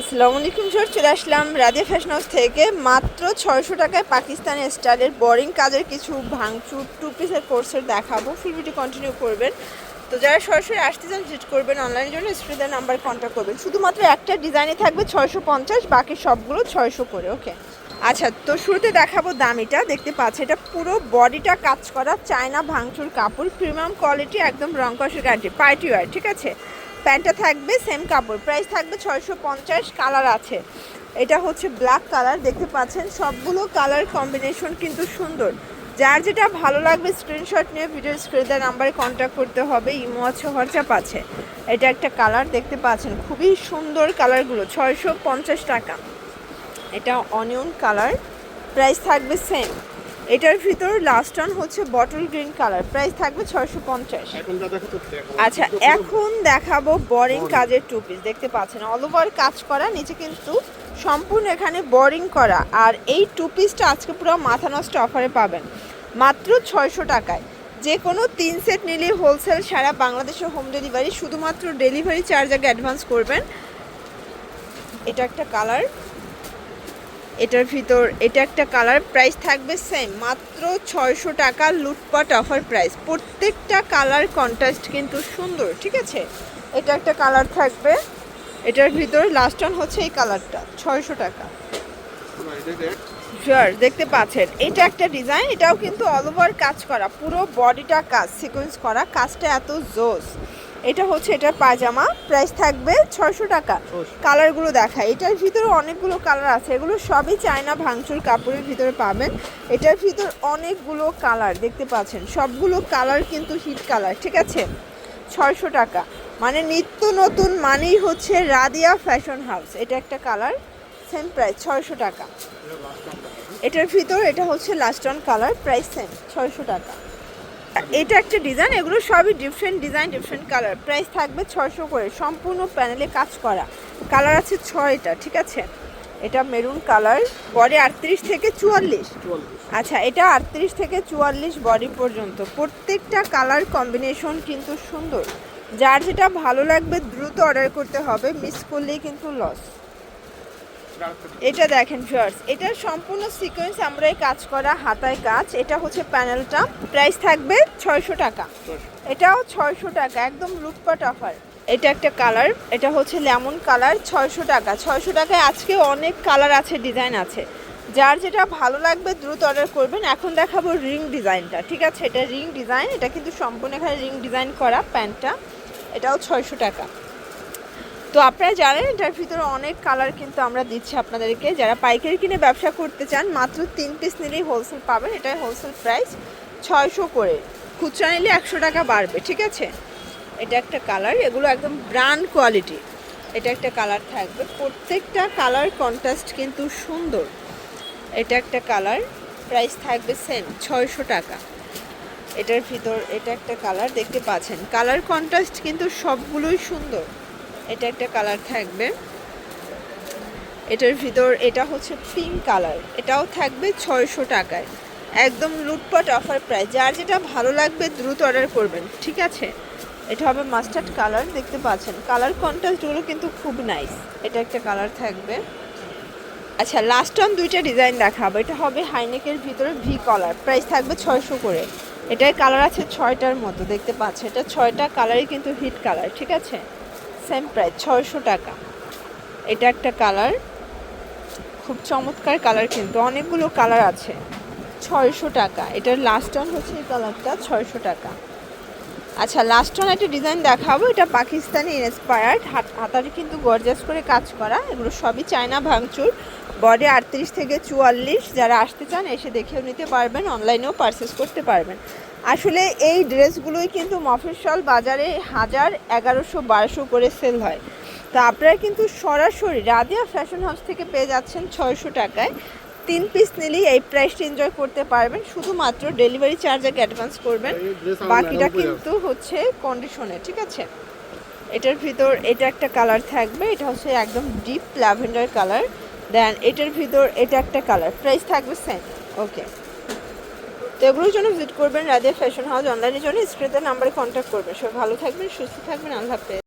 আসসালামু আলাইকুম স্যার চলে আসলাম রাধিয়া ফ্যাশন হাউস থেকে। মাত্র ছয়শো টাকায় পাকিস্তানি স্টাইলের বোরিং কাজের কিছু ভাঙচুর টু পিসের কোর্সের দেখাবো। ফুল ভিডিও কন্টিনিউ করবেন। তো যারা সরাসরি আসতে চান ভিজিট করবেন অনলাইনের জন্য। স্ক্রিনের নাম্বার কন্ট্যাক্ট করবেন। শুধুমাত্র একটা ডিজাইনে থাকবে ছয়শো পঞ্চাশ, বাকি সবগুলো ছয়শো করে ওকে আচ্ছা তো শুরুতে দেখাবো দামিটা। দেখতে পাচ্ছি এটা পুরো বডিটা কাজ করা চায়না ভাঙচুর কাপড়। প্রিমিয়াম কোয়ালিটি একদম রং কষের গ্যারান্টি পার্টি ওয়ার ঠিক আছে? প্যান্টটা থাকবে সেম কাপড়। প্রাইস থাকবে ছয়শো পঞ্চাশ, কালার আছে। এটা হচ্ছে ব্ল্যাক কালার, দেখতে পাচ্ছেন? সবগুলো কালার কম্বিনেশন কিন্তু সুন্দর। যার যেটা ভালো লাগবে স্ক্রিনশট নিয়ে ভিডিও স্ক্রিনের নাম্বারে কন্ট্যাক্ট করতে হবে। ইমো আছে হোয়াটসঅ্যাপ আছে। এটা একটা কালার, দেখতে পাচ্ছেন? খুবই সুন্দর কালারগুলো, ছয়শো পঞ্চাশ টাকা। এটা অনিয়ন কালার। প্রাইস থাকবে সেম এটার ভিতর লাস্ট অন হচ্ছে বটল গ্রিন কালার প্রাইস থাকবে ছয়শো পঞ্চাশ। আচ্ছা এখন দেখাবো বোরিং কাজের টু পিস দেখতে পাচ্ছেন অল ওভার কাজ করা নিচে কিন্তু সম্পূর্ণ এখানে বোরিং করা। আর এই টু পিসটা আজকে পুরো মাথা নষ্ট অফারে পাবেন। মাত্র ছয়শো টাকায়। যে কোনো তিন সেট নিলে হোলসেল সারা বাংলাদেশে হোম ডেলিভারি শুধুমাত্র ডেলিভারি চার্জ আগে অ্যাডভান্স করবেন। এটা একটা কালার এটার ভিতর, এটা একটা কালার প্রাইস থাকবে সেম মাত্র ছয়শো টাকা লুটপাট অফার প্রাইস প্রত্যেকটা কালার কন্ট্রাস্ট কিন্তু সুন্দর, ঠিক আছে? এটা একটা কালার থাকবে। এটার ভিতর লাস্ট অন হচ্ছে এই কালারটা, ছয়শো টাকা। শিওর দেখতে পাচ্ছেন। এটা একটা ডিজাইন এটাও কিন্তু অল ওভার কাজ করা, পুরো বডিটা কাজ সিকোয়েন্স করা, কাজটা এত জোস। এটা হচ্ছে এটা পায়জামা। প্রাইস থাকবে ছয়শো টাকা। কালারগুলো দেখায় এটার ভিতরে অনেকগুলো কালার আছে। এগুলো সবই চায়না ভাঙচুর কাপড়ের ভিতরে পাবেন। এটার ভিতর অনেকগুলো কালার দেখতে পাচ্ছেন। সবগুলো কালার কিন্তু হিট কালার ঠিক আছে? ছয়শো টাকা। মানে নিত্য নতুন মানেই হচ্ছে রাদিয়া ফ্যাশন হাউস এটা একটা কালার সেম প্রাইস ছয়শো টাকা। এটার ভিতর এটা হচ্ছে last one colour price same ছয়শো টাকা। এটা একটা ডিজাইন, এগুলো সবই different design different colour price থাকবে ছয়শো করে, সম্পূর্ণ প্যানেলে কাজ করা। কালার আছে ছয়টা, ঠিক আছে? এটা মেরুন কালার বডি আটত্রিশ থেকে চুয়াল্লিশ। আচ্ছা এটা আটত্রিশ থেকে চুয়াল্লিশ বডি পর্যন্ত। প্রত্যেকটা কালার কম্বিনেশন কিন্তু সুন্দর। যার যেটা ভালো লাগবে দ্রুত অর্ডার করতে হবে মিস করলেই কিন্তু লস এটা দেখেন ফার্স এটা সম্পূর্ণ সিকোয়েন্স আমরা এই কাজ করা হাতায় কাজ। এটা হচ্ছে প্যানেলটা প্রাইস থাকবে ছয়শো টাকা। এটাও ছয়শো টাকা, একদম লুটপাট অফার এটা একটা কালার এটা হচ্ছে লেমন কালার ছয়শো টাকা। ছয়শো টাকায় আজকে অনেক কালার আছে ডিজাইন আছে। যার যেটা ভালো লাগবে, দ্রুত অর্ডার করবেন। এখন দেখাবো রিং ডিজাইনটা ঠিক আছে? এটা রিং ডিজাইন এটা কিন্তু সম্পূর্ণ এখানে রিং ডিজাইন করা প্যান্টটা এটাও ছয়শো টাকা। তো আপনারা জানেন, এটার ভিতরে অনেক কালার কিন্তু আমরা দিচ্ছি আপনাদেরকে। যারা পাইকারি কিনে ব্যবসা করতে চান, মাত্র তিন পিস নিলেই হোলসেল পাবেন। এটাই হোলসেল প্রাইস ছয়শো করে। খুচরা নিলে একশো টাকা বাড়বে, ঠিক আছে? এটা একটা কালার এগুলো একদম ব্র্যান্ড কোয়ালিটি এটা একটা কালার থাকবে। প্রত্যেকটা কালার কন্ট্রাস্ট কিন্তু সুন্দর। এটা একটা কালার প্রাইস থাকবে সেম ছয়শো টাকা। এটার ভিতর, এটা একটা কালার দেখতে পাচ্ছেন। কালার কন্ট্রাস্ট কিন্তু সবগুলোই সুন্দর। এটা একটা কালার থাকবে। এটার ভিতর, এটা হচ্ছে পিঙ্ক কালার এটাও থাকবে ছয়শো টাকায়। একদম লুটপাট অফার প্রাইস যার যেটা ভালো লাগবে দ্রুত অর্ডার করবেন, ঠিক আছে? এটা হবে মাস্টার্ড কালার দেখতে পাচ্ছেন। কালার কন্ট্রাস্টগুলো কিন্তু খুব নাইস এটা একটা কালার থাকবে। আচ্ছা লাস্ট অন দুইটা ডিজাইন দেখাবো। এটা হবে হাইনেকের ভিতরে ভি কলার প্রাইস থাকবে ছয়শো করে। এটার কালার আছে ছয়টার মতো, দেখতে পাচ্ছেন। এটা ছয়টা কালারই কিন্তু হিট কালার ঠিক আছে? সেম প্রাইস, ছয়শো টাকা। এটা একটা কালার, খুব চমৎকার কালার কিন্তু, অনেকগুলো কালার আছে, ছয়শো টাকা। এটার লাস্ট অন হচ্ছে এই কালারটা, ছয়শো টাকা। আচ্ছা লাস্ট অন একটা ডিজাইন দেখাবো, এটা পাকিস্তানি ইন্সপায়ার্ড হাতারে কিন্তু গর্জাস করে কাজ করা, এগুলো সবই চায়না ভাঙচুর বডি আটত্রিশ থেকে চুয়াল্লিশ, যারা আসতে চান এসে দেখেও নিতে পারবেন অনলাইনেও পারচেস করতে পারবেন। আসলে এই ড্রেসগুলোই কিন্তু মফস্বল বাজারে হাজার এগারোশো বারোশো করে সেল হয়। তো আপনারা কিন্তু সরাসরি রাদিয়া ফ্যাশন হাউস থেকে পেয়ে যাচ্ছেন ছয়শো টাকায়। তিন পিস নিলেই এই প্রাইসটা এনজয় করতে পারবেন। শুধুমাত্র ডেলিভারি চার্জ আগে অ্যাডভান্স করবেন বাকিটা কিন্তু হচ্ছে কন্ডিশনে ঠিক আছে? এটার ভিতর এটা একটা কালার থাকবে। এটা হচ্ছে একদম ডিপ ল্যাভেন্ডার কালার দেন এটার ভিতর এটা একটা কালার প্রাইস থাকবে সেম ওকে এগুলোর জন্য ভিজিট করবেন রাজিয়া ফ্যাশন হাউস অনলাইনের জন্য স্ক্রিনের নাম্বারে কন্ট্যাক্ট করবেন। সবাই ভালো থাকবেন, সুস্থ থাকবেন, আল্লাহ হাফেজ।